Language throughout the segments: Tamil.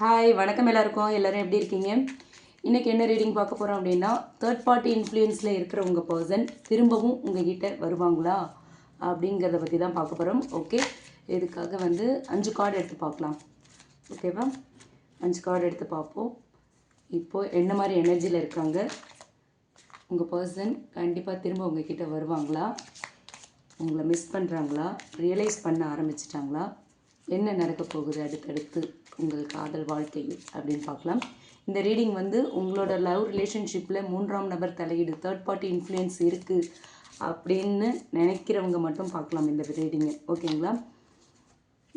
ஹாய் வணக்கம் எல்லாருக்கும். எல்லோரும் எப்படி இருக்கீங்க? இன்றைக்கி என்ன ரீடிங் பார்க்க போகிறோம் அப்படின்னா தேர்ட் பார்ட்டி இன்ஃப்ளூயன்ஸில் இருக்கிற உங்கள் பர்சன் திரும்பவும் உங்கள் கிட்டே வருவாங்களா? அப்படிங்கிறத பற்றி தான் பார்க்க போகிறோம் ஓகே இதுக்காக வந்து அஞ்சு கார்டு எடுத்து பார்க்கலாம். ஓகேவா அஞ்சு கார்டு எடுத்து பார்ப்போம். இப்போது என்ன மாதிரி எனர்ஜியில் இருக்காங்க? உங்கள் பர்சன் கண்டிப்பாக திரும்ப உங்ககிட்ட வருவாங்களா? உங்களை மிஸ் பண்ணுறாங்களா ரியலைஸ் பண்ண ஆரம்பிச்சிட்டாங்களா? என்ன நடக்க போகுது? அடுத்தடுத்து உங்கள் காதல் வாழ்க்கையில் அப்படின்னு பார்க்கலாம். இந்த ரீடிங் வந்து உங்களோட லவ் ரிலேஷன்ஷிப்பில் மூன்றாம் நபர் தலையீடு தேர்ட் பார்ட்டி இன்ஃப்ளூயன்ஸ் இருக்குது அப்படின்னு நினைக்கிறவங்க மட்டும் பார்க்கலாம் இந்த ரீடிங்கை ஓகேங்களா?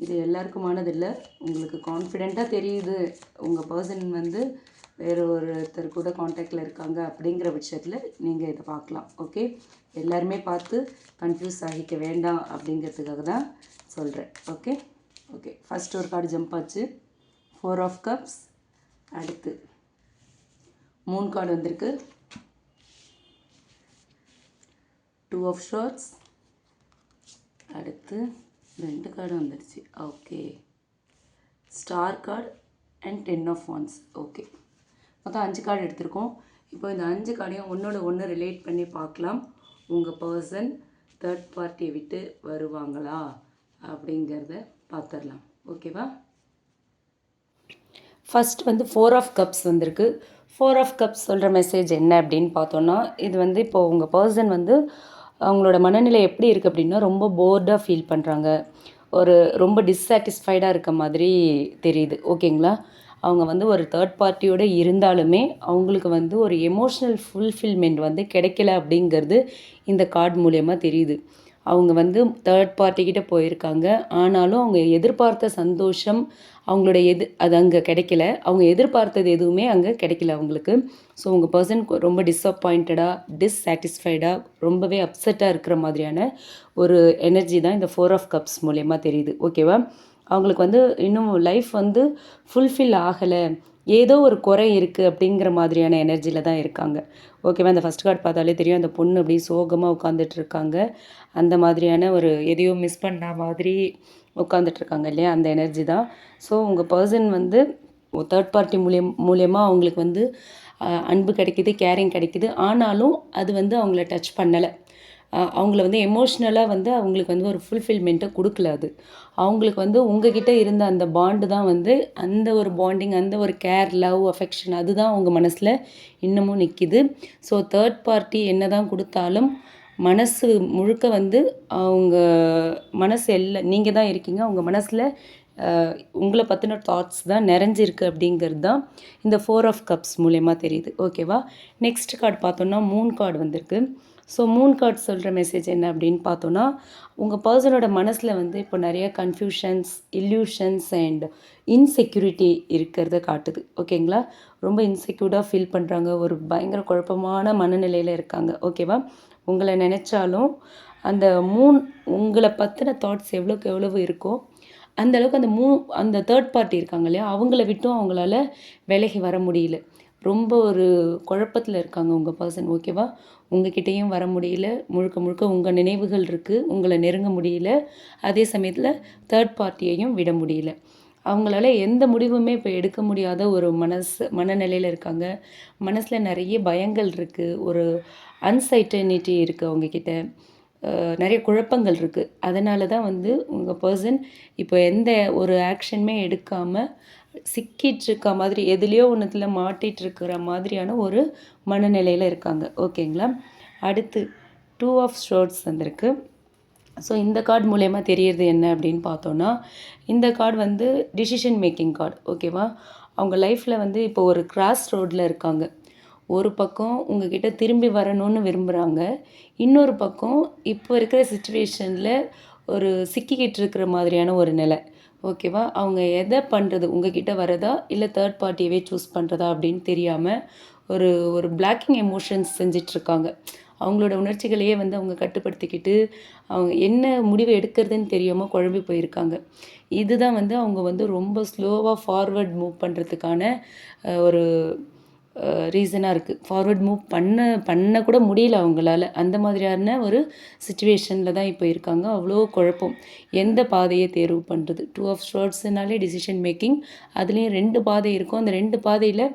இது எல்லாருக்குமானது இல்லை உங்களுக்கு கான்ஃபிடெண்ட்டாக தெரியுது. உங்கள் பர்சன் வந்து வேறு ஒருத்தர் கூட காண்டாக்டில் இருக்காங்க அப்படிங்கிற பட்சத்தில் நீங்கள் இதை பார்க்கலாம். ஓகே? எல்லாருமே பார்த்து கன்ஃபியூஸ் ஆகிக்க வேண்டாம் அப்படிங்கிறதுக்காக தான் சொல்கிறேன் ஓகே? ஓகே. ஃபஸ்ட் ஒரு கார்டு ஜம்ப் ஆச்சு. ஃபோர் ஆஃப் கப்ஸ் அடுத்து. மூணு கார்டு வந்திருக்கு. டூ ஆஃப் ஷார்ட்ஸ் அடுத்து ரெண்டு கார்டு வந்துடுச்சு okay star card and ten of wands okay மொத்தம் அஞ்சு கார்டு எடுத்திருக்கோம். இப்போ இந்த அஞ்சு கார்டையும் ஒன்றோட ஒன்று ரிலேட் பண்ணி பார்க்கலாம். உங்கள் பர்சன் தேர்ட் பார்ட்டியை விட்டு வருவாங்களா? அப்படிங்கிறத பார்த்துடலாம். ஓகேவா ஃபஸ்ட் வந்து ஃபோர் ஆஃப் கப்ஸ் வந்திருக்கு. ஃபோர் ஆஃப் கப்ஸ் சொல்கிற மெசேஜ் என்ன அப்படின்னு பார்த்தோன்னா இது வந்து இப்போது உங்கள் பர்சன் வந்து அவங்களோட மனநிலை எப்படி இருக்குது அப்படின்னா ரொம்ப போர்டாக ஃபீல் பண்ணுறாங்க ஒரு ரொம்ப டிஸ்சாட்டிஸ்ஃபைடாக இருக்க மாதிரி தெரியுது. ஓகேங்களா அவங்க வந்து ஒரு தேர்ட் பார்ட்டியோடு இருந்தாலுமே அவங்களுக்கு வந்து ஒரு எமோஷ்னல் ஃபுல்ஃபில்மெண்ட் வந்து கிடைக்கல அப்படிங்கிறது இந்த கார்டு மூலயமா தெரியுது. அவங்க வந்து தேர்ட் பார்ட்டிக்கிட்ட போயிருக்காங்க. ஆனாலும் அவங்க எதிர்பார்த்த சந்தோஷம் அவங்களோட எது அது அங்கே கிடைக்கல. அவங்க எதிர்பார்த்தது எதுவுமே அங்கே கிடைக்கல அவங்களுக்கு. ஸோ உங்கள் பர்சன் ரொம்ப டிஸப்பாயிண்டடாக டிஸ்சாட்டிஸ்ஃபைடாக ரொம்பவே அப்செட்டாக இருக்கிற மாதிரியான ஒரு எனர்ஜி தான் இந்த ஃபோர் ஆஃப் கப்ஸ் மூலயமா தெரியுது. ஓகேவா அவங்களுக்கு வந்து இன்னும் லைஃப் வந்து ஃபுல்ஃபில் ஆகலை. ஏதோ ஒரு குறை இருக்குது அப்படிங்கிற மாதிரியான எனர்ஜியில் தான் இருக்காங்க. ஓகேவா அந்த ஃபஸ்ட் கார்டு பார்த்தாலே தெரியும். அந்த பொண்ணு அப்படி சோகமாக உட்காந்துட்டு இருக்காங்க. அந்த மாதிரியான ஒரு எதையோ மிஸ் பண்ண மாதிரி உட்காந்துட்ருக்காங்க இல்லையா? அந்த எனர்ஜி தான். ஸோ உங்கள் பர்சன் வந்து தேர்ட் பார்ட்டி மூலியம் மூலியமாக அவங்களுக்கு வந்து அன்பு கிடைக்கிது கேரிங் கிடைக்கிது. ஆனாலும் அது வந்து அவங்கள டச் பண்ணலை. அவங்கள வந்து எமோஷ்னலாக வந்து அவங்களுக்கு வந்து ஒரு ஃபுல்ஃபில்மெண்ட்டை கொடுக்கல அது. அவங்களுக்கு வந்து உங்ககிட்ட இருந்த அந்த பாண்டு தான் வந்து அந்த ஒரு பாண்டிங் அந்த ஒரு கேர் லவ் அஃபெக்ஷன் அதுதான் அவங்க மனசில் இன்னமும் நிற்கிது ஸோ தேர்ட் பார்ட்டி என்ன தான் கொடுத்தாலும் மனசு முழுக்க வந்து அவங்க மனசு எல்லாம் நீங்கள் தான் இருக்கீங்க அவங்க மனசில் உங்களை பற்றின தாட்ஸ் தான் நிறைஞ்சிருக்கு அப்படிங்கிறது தான் இந்த ஃபோர் ஆஃப் கப்ஸ் மூலயமா தெரியுது. ஓகேவா நெக்ஸ்ட் கார்டு பார்த்தோன்னா மூன் கார்டு வந்திருக்கு. ஸோ மூன் கார்ட் சொல்கிற மெசேஜ் என்ன அப்படின்னு பார்த்தோன்னா உங்கள் பர்சனோட மனசில் வந்து இப்போ நிறைய கன்ஃபியூஷன்ஸ் இல்யூஷன்ஸ் அண்ட் இன்செக்யூரிட்டி இருக்கிறத காட்டுது. ஓகேங்களா ரொம்ப இன்செக்யூர்டாக ஃபீல் பண்ணுறாங்க ஒரு பயங்கர குழப்பமான மனநிலையில் இருக்காங்க. ஓகேவா உங்களை நினச்சாலும் அந்த மூன் உங்களை பற்றின தாட்ஸ் எவ்வளோக்கு எவ்வளவு இருக்கோ அந்த அளவுக்கு அந்த மூ அந்த தேர்ட் பார்ட்டி இருக்காங்க இல்லையா அவங்கள விட்டும் அவங்களால விலகி வர முடியல. ரொம்ப ஒரு குழப்பத்தில் இருக்காங்க உங்கள் பர்சன் ஓகேவா உங்ககிட்டேயும் வர முடியல. முழுக்க முழுக்க உங்கள் நினைவுகள் இருக்குது உங்களை நெருங்க முடியல. அதே சமயத்தில் தேர்ட் பார்ட்டியையும் விட முடியல. அவங்களால எந்த முடிவுமே இப்போ எடுக்க முடியாத ஒரு மனசு மனநிலையில் இருக்காங்க. மனசில் நிறைய பயங்கள் இருக்குது ஒரு அன்சைட்டனிட்டி இருக்குது அவங்கக்கிட்ட நிறைய குழப்பங்கள் இருக்குது அதனால தான் வந்து உங்கள் பர்சன் இப்போ எந்த ஒரு ஆக்ஷனுமே எடுக்காமல் சிக்கிட்டு இருக்க மாதிரி எதுலேயோ ஒன்றுத்தில் மாட்டிகிட்டு இருக்கிற மாதிரியான ஒரு மனநிலையில் இருக்காங்க. ஓகேங்களா? அடுத்து டூ ஆஃப் ஷோர்ட்ஸ் வந்திருக்கு. ஸோ இந்த கார்டு மூலயமா தெரியறது என்ன அப்படின்னு பார்த்தோன்னா இந்த கார்டு வந்து டிசிஷன் மேக்கிங் கார்டு ஓகேவா? அவங்க லைஃப்பில் வந்து இப்போ ஒரு கிராஸ் ரோடில் இருக்காங்க. ஒரு பக்கம் உங்ககிட்ட திரும்பி வரணும்னு விரும்புகிறாங்க இன்னொரு பக்கம் இப்போ இருக்கிற சுச்சுவேஷனில் ஒரு சிக்கிக்கிட்டு இருக்கிற மாதிரியான ஒரு நிலை. ஓகேவா? அவங்க எதை பண்ணுறது உங்ககிட்ட வரதா? இல்லை தேர்ட் பார்ட்டியவே சூஸ் பண்ணுறதா அப்படின்னு தெரியாமல் ஒரு ஒரு பிளாக்கிங் எமோஷன்ஸ் செஞ்சிட்ருக்காங்க. அவங்களோட உணர்ச்சிகளையே வந்து அவங்க கட்டுப்படுத்திக்கிட்டு அவங்க என்ன முடிவு எடுக்கிறதுன்னு தெரியாமல் குழம்பி போயிருக்காங்க. இதுதான் வந்து அவங்க வந்து ரொம்ப ஸ்லோவாக ஃபார்வர்ட் மூவ் பண்ணுறதுக்கான ஒரு ரீசனாக இருக்குது ஃபார்வர்ட் மூவ் பண்ண பண்ண கூட முடியல அவங்களால. அந்த மாதிரியான ஒரு சுச்சுவேஷனில் தான் இப்போ இருக்காங்க. அவ்வளோ குழப்பம். எந்த பாதையை தேர்வு பண்ணுறது டூ ஆஃப் ஷோர்ட்ஸ்னாலே டிசிஷன் மேக்கிங் அதுலேயும் ரெண்டு பாதை இருக்கும். அந்த ரெண்டு பாதையில்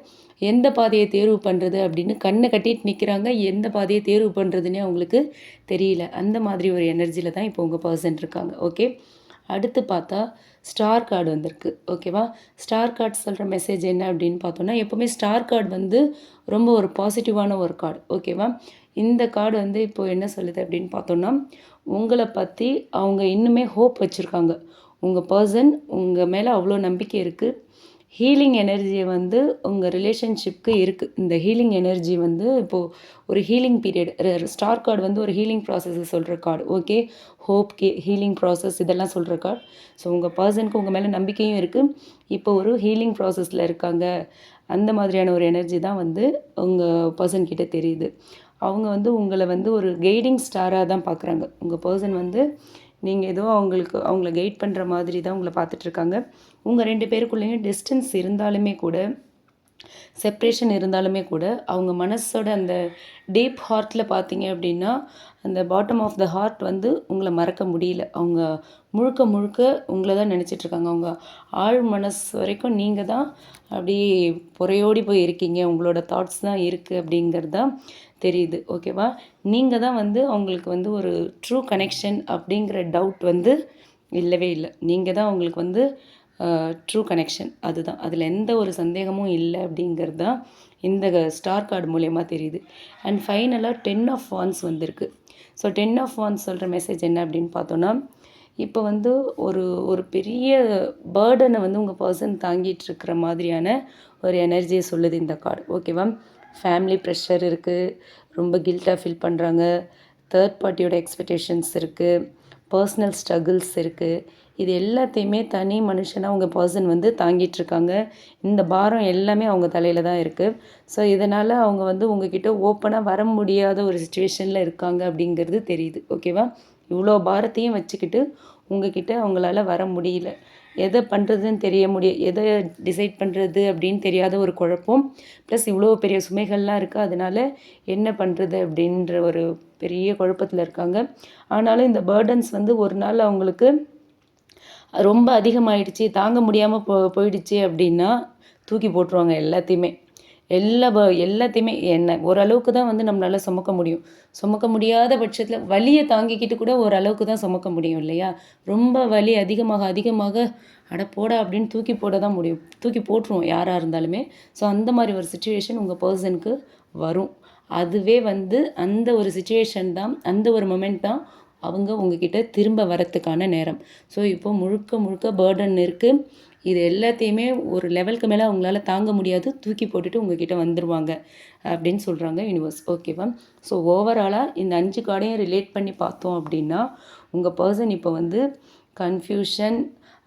எந்த பாதையை தேர்வு பண்ணுறது அப்படின்னு கண்ணை கட்டிட்டு நிற்கிறாங்க எந்த பாதையை தேர்வு பண்ணுறதுன்னே அவங்களுக்கு தெரியல. அந்த மாதிரி ஒரு எனர்ஜியில் தான் இப்போ உங்கள் பர்சன் இருக்காங்க. ஓகே அடுத்து பார்த்தா ஸ்டார் கார்டு வந்திருக்கு. ஓகேவா ஸ்டார் கார்டு சொல்கிற மெசேஜ் என்ன அப்படின்னு பார்த்தோன்னா எப்போவுமே ஸ்டார் கார்டு வந்து ரொம்ப ஒரு பாசிட்டிவான ஒரு கார்டு ஓகேவா இந்த கார்டு வந்து இப்போது என்ன சொல்லுது அப்படின்னு பார்த்தோன்னா உங்களை பற்றி அவங்க இன்னுமே ஹோப் வச்சுருக்காங்க. உங்கள் பர்சன் உங்கள் மேலே அவ்வளோ நம்பிக்கை இருக்குது ஹீலிங் எனர்ஜி வந்து உங்கள் ரிலேஷன்ஷிப்க்கு இருக்குது இந்த ஹீலிங் எனர்ஜி வந்து இப்போது ஒரு ஹீலிங் பீரியட் ஸ்டார் கார்டு வந்து ஒரு ஹீலிங் ப்ராசஸ் சொல்கிற கார்டு ஓகே ஹோப் கே ஹீலிங் ப்ராசஸ் இதெல்லாம் சொல்கிற கார்டு ஸோ உங்கள் பர்சனுக்கு உங்கள் மேலே நம்பிக்கையும் இருக்குது இப்போ ஒரு ஹீலிங் ப்ராசஸில் இருக்காங்க. அந்த மாதிரியான ஒரு எனர்ஜி தான் வந்து உங்கள் பர்சன் கிட்ட தெரியுது. அவங்க வந்து உங்களை வந்து ஒரு கைடிங் ஸ்டாராக தான் பார்க்குறாங்க உங்கள் பர்சன் வந்து நீங்கள் ஏதோ அவங்களுக்கு அவங்கள கைட் பண்ணுற மாதிரி தான் உங்களை பார்த்துட்ருக்காங்க உங்கள் ரெண்டு பேருக்குள்ளேயும் டிஸ்டன்ஸ் இருந்தாலுமே கூட செப்ரேஷன் இருந்தாலுமே கூட அவங்க மனசோட அந்த டீப் ஹார்ட்டில் பார்த்தீங்க அப்படின்னா அந்த பாட்டம் ஆஃப் த ஹார்ட் வந்து உங்களை மறக்க முடியல. அவங்க முழுக்க முழுக்க உங்களை தான் நினச்சிட்ருக்காங்க அவங்க ஆழ் மனசு வரைக்கும் நீங்கள் தான் அப்படியே புறையோடி போய் இருக்கீங்க. உங்களோட தாட்ஸ் தான் இருக்குது அப்படிங்கிறது தான் தெரியுது ஓகேவா நீங்கள் தான் வந்து அவங்களுக்கு வந்து ஒரு ட்ரூ கனெக்ஷன் அப்படிங்கிற டவுட் வந்து இல்லவே இல்லை. நீங்கள் தான் அவங்களுக்கு வந்து ட்ரூ கனெக்ஷன் அதுதான். அதில் எந்த ஒரு சந்தேகமும் இல்லை அப்படிங்கிறது தான் இந்த ஸ்டார் கார்டு மூலயமா தெரியுது. அண்ட் ஃபைனலாக டென் ஆஃப் வான்ஸ் வந்திருக்கு. ஸோ டென் ஆஃப் வான்ஸ் சொல்கிற மெசேஜ் என்ன அப்படின்னு பார்த்தோன்னா இப்போ வந்து ஒரு ஒரு பெரிய பேர்டனை வந்து உங்கள் பர்சன் தாங்கிட்டு இருக்கிற மாதிரியான ஒரு எனர்ஜியை சொல்லுது இந்த கார்டு ஓகேவா ஃபேமிலி ப்ரெஷர் இருக்குது ரொம்ப கில்ட்டாக ஃபீல் பண்ணுறாங்க தேர்ட் பார்ட்டியோட எக்ஸ்பெக்டேஷன்ஸ் இருக்குது பர்சனல் ஸ்ட்ரகிள்ஸ் இருக்குது இது எல்லாத்தையுமே தனி மனுஷனாக அவங்க பர்சன் வந்து தாங்கிட்டுருக்காங்க இந்த பாரம் எல்லாமே அவங்க தலையில் தான் இருக்குது ஸோ இதனால் அவங்க வந்து உங்ககிட்ட ஓப்பனாக வர முடியாத ஒரு சுச்சுவேஷனில் இருக்காங்க அப்படிங்கிறது தெரியுது. ஓகேவா இவ்வளோ பாரத்தையும் வச்சுக்கிட்டு உங்ககிட்ட அவங்களால வர முடியல. எதை பண்ணுறதுன்னு தெரிய முடிய எதை டிசைட் பண்ணுறது அப்படின்னு தெரியாத ஒரு குழப்பம். ப்ளஸ் இவ்வளோ பெரிய சுமைகள்லாம் இருக்குது அதனால் என்ன பண்ணுறது அப்படின்ற ஒரு பெரிய குழப்பத்தில் இருக்காங்க. ஆனாலும் இந்த பேர்டன்ஸ் வந்து ஒரு நாள் அவங்களுக்கு ரொம்ப அதிகமாகிடுச்சி தாங்க முடியாமல் போ போயிடுச்சு அப்படின்னா தூக்கி போட்டுருவாங்க எல்லாத்தையுமே. எல்லா ப எல்லாத்தையுமே என்ன ஓரளவுக்கு தான் வந்து நம்மளால் சுமக்க முடியும். சுமக்க முடியாத பட்சத்தில் வலியை தாங்கிக்கிட்டு கூட ஓரளவுக்கு தான் சுமக்க முடியும் இல்லையா? ரொம்ப வலி அதிகமாக அதிகமாக அட போட அப்படின்னு தூக்கி போட தான் முடியும். தூக்கி போட்டுருவோம் யாராக இருந்தாலுமே. ஸோ அந்த மாதிரி ஒரு சுச்சுவேஷன் உங்கள் பர்சனுக்கு வரும். அதுவே வந்து அந்த ஒரு சுச்சுவேஷன் தான் அந்த ஒரு மொமெண்ட் தான் அவங்க உங்ககிட்ட திரும்ப வரத்துக்கான நேரம். ஸோ இப்போ முழுக்க முழுக்க பேர்டன் இருக்குது இது எல்லாத்தையுமே ஒரு லெவலுக்கு மேலே அவங்களால தாங்க முடியாது. தூக்கி போட்டுட்டு உங்ககிட்ட வந்துடுவாங்க அப்படின்னு சொல்கிறாங்க யூனிவர்ஸ் ஓகேவா ஸோ ஓவராலாக இந்த அஞ்சு கார்டையும் ரிலேட் பண்ணி பார்த்தோம் அப்படின்னா உங்கள் பர்சன் இப்போ வந்து கன்ஃபியூஷன்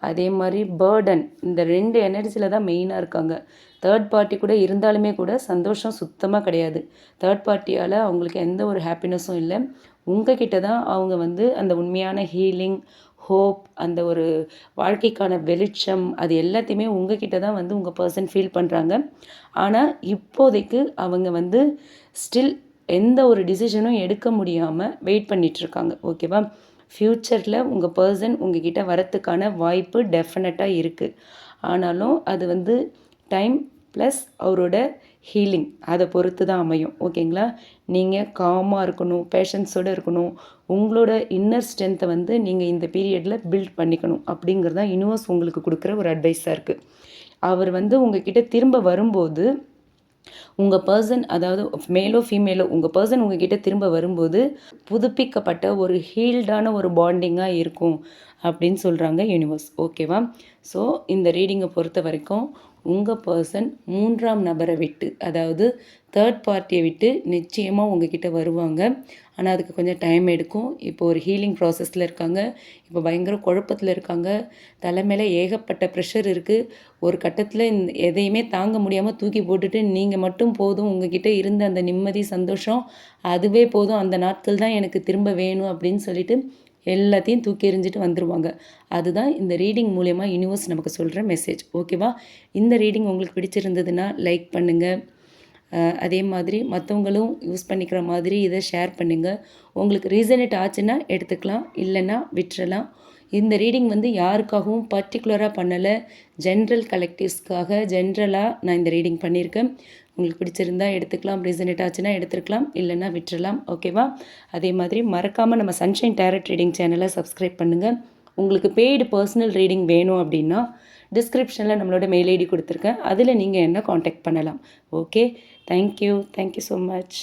அதே மாதிரி பேர்டன் இந்த ரெண்டு எனர்ஜியில் தான் மெயினாக இருக்காங்க. தேர்ட் பார்ட்டி கூட இருந்தாலுமே கூட சந்தோஷம் சுத்தமாக கிடையாது. தேர்ட் பார்ட்டியால் அவங்களுக்கு எந்த ஒரு ஹாப்பினஸும் இல்லை. உங்ககிட்ட தான் அவங்க வந்து அந்த உண்மையான ஹீலிங் ஹோப் அந்த ஒரு வாழ்க்கைக்கான வெளிச்சம் அது எல்லாத்தையுமே உங்ககிட்ட தான் வந்து உங்கள் பர்சன் ஃபீல் பண்ணுறாங்க ஆனால் இப்போதைக்கு அவங்க வந்து ஸ்டில் எந்த ஒரு டிசிஷனும் எடுக்க முடியாமல் வெயிட் பண்ணிகிட்ருக்காங்க ஓகேவா ஃப்யூச்சரில் உங்கள் பர்சன் உங்ககிட்ட வரத்துக்கான வாய்ப்பு டெஃபினட்டாக இருக்குது ஆனாலும் அது வந்து டைம் ப்ளஸ் அவரோட ஹீலிங் அதை பொறுத்து தான் அமையும். ஓகேங்களா? நீங்கள் காமாக இருக்கணும் பேஷன்ஸோடு இருக்கணும். உங்களோட இன்னர் ஸ்ட்ரென்த்தை வந்து நீங்கள் இந்த பீரியடில் பில்ட் பண்ணிக்கணும் அப்படிங்கிறது தான் யூனிவர்ஸ் உங்களுக்கு கொடுக்குற ஒரு அட்வைஸாக இருக்குது அவர் வந்து உங்ககிட்ட திரும்ப வரும்போது உங்கள் பர்சன் அதாவது மேலோ ஃபீமேலோ உங்கள் பர்சன் உங்ககிட்ட திரும்ப வரும்போது புதுப்பிக்கப்பட்ட ஒரு ஹீல்டான ஒரு பாண்டிங்காக இருக்கும் அப்படின்னு சொல்கிறாங்க யூனிவர்ஸ் ஓகேவா? ஸோ இந்த ரீடிங்கை பொறுத்த வரைக்கும் உங்கள் பர்சன் மூன்றாம் நபரை விட்டு அதாவது தேர்ட் பார்ட்டியை விட்டு நிச்சயமாக உங்ககிட்ட வருவாங்க. ஆனால் அதுக்கு கொஞ்சம் டைம் எடுக்கும். இப்போ ஒரு ஹீலிங் ப்ராசஸில் இருக்காங்க. இப்போ பயங்கர குழப்பத்தில் இருக்காங்க. தலைமையில் ஏகப்பட்ட ப்ரெஷர் இருக்குது ஒரு கட்டத்தில் எதையுமே தாங்க முடியாமல் தூக்கி போட்டுட்டு நீங்கள் மட்டும் போதும். உங்ககிட்ட இருந்த அந்த நிம்மதி சந்தோஷம் அதுவே போதும். அந்த நாட்கள் தான் எனக்கு திரும்ப வேணும் அப்படின்னு சொல்லிட்டு எல்லாத்தையும் தூக்கி எறிஞ்சிட்டு வந்துடுவாங்க அதுதான் இந்த ரீடிங் மூலயமா யூனிவர்ஸ் நமக்கு சொல்கிற மெசேஜ் ஓகேவா இந்த ரீடிங் உங்களுக்கு பிடிச்சிருந்ததுன்னா லைக் பண்ணுங்கள் அதே மாதிரி மற்றவங்களும் யூஸ் பண்ணிக்கிற மாதிரி இதை ஷேர் பண்ணுங்கள் உங்களுக்கு ரீசனேட் ஆச்சுன்னா எடுத்துக்கலாம். இல்லைன்னா விட்டுறலாம். இந்த ரீடிங் வந்து யாருக்காகவும் பர்டிகுலராக பண்ணலை. ஜென்ரல் கலெக்டிவ்ஸ்க்காக ஜென்ரலாக நான் இந்த ரீடிங் பண்ணியிருக்கேன். உங்களுக்கு பிடிச்சிருந்தா எடுத்துக்கலாம். ரீசனேட் ஆச்சுன்னா எடுத்துக்கலாம் இல்லைன்னா விட்டுறலாம். ஓகேவா அதே மாதிரி மறக்காமல் நம்ம சன்ஷைன் டேரட் ரீடிங் சேனலை சப்ஸ்கிரைப் பண்ணுங்கள் உங்களுக்கு பெய்டு பர்சனல் ரீடிங் வேணும் அப்படின்னா டிஸ்கிரிப்ஷனில் நம்மளோட மெயில் ஐடி கொடுத்துருக்கேன். அதில் நீங்கள் என்ன காண்டாக்ட் பண்ணலாம். Okay thank you thank you so much